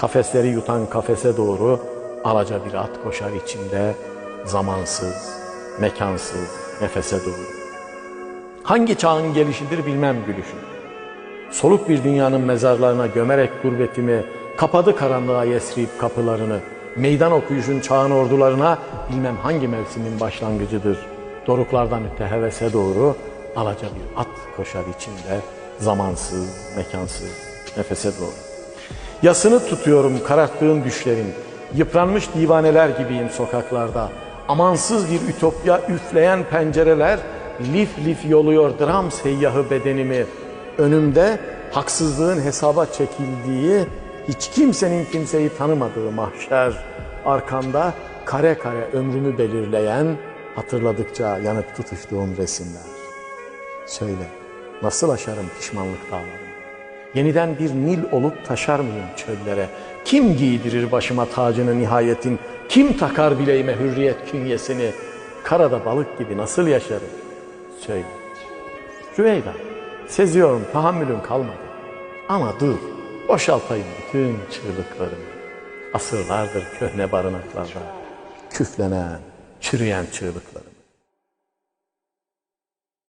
Kafesleri yutan kafese doğru alaca bir at koşar içinde zamansız, mekansız, nefese doğru. Hangi çağın gelişidir bilmem gülüşüm. Soluk bir dünyanın mezarlarına gömerek gurbetimi, kapadı karanlığa yesriyip kapılarını, meydan okuyuşun çağın ordularına bilmem hangi mevsimin başlangıcıdır. Doruklardan öte hevese doğru alaca bir at koşar içinde, zamansız, mekansız, nefese doğru. Yasını tutuyorum kararttığın düşlerin, yıpranmış divaneler gibiyim sokaklarda. Amansız bir ütopya üfleyen pencereler, lif lif yoluyor dram seyyahı bedenimi. Önümde haksızlığın hesaba çekildiği, hiç kimsenin kimseyi tanımadığı mahşer. Arkamda kare kare ömrümü belirleyen, hatırladıkça yanıp tutuştuğum resimler. Söyle, nasıl aşarım pişmanlık dağlarını? Yeniden bir Nil olup taşar mıyım çöllere? Kim giydirir başıma tacını nihayetin? Kim takar bileğime hürriyet künyesini? Karada balık gibi nasıl yaşarım? Söyle. Rüveyda, seziyorum tahammülüm kalmadı. Ama dur, boşaltayım bütün çığlıklarımı. Asırlardır köhne barınaklarda, küflenen, çürüyen çığlıkları.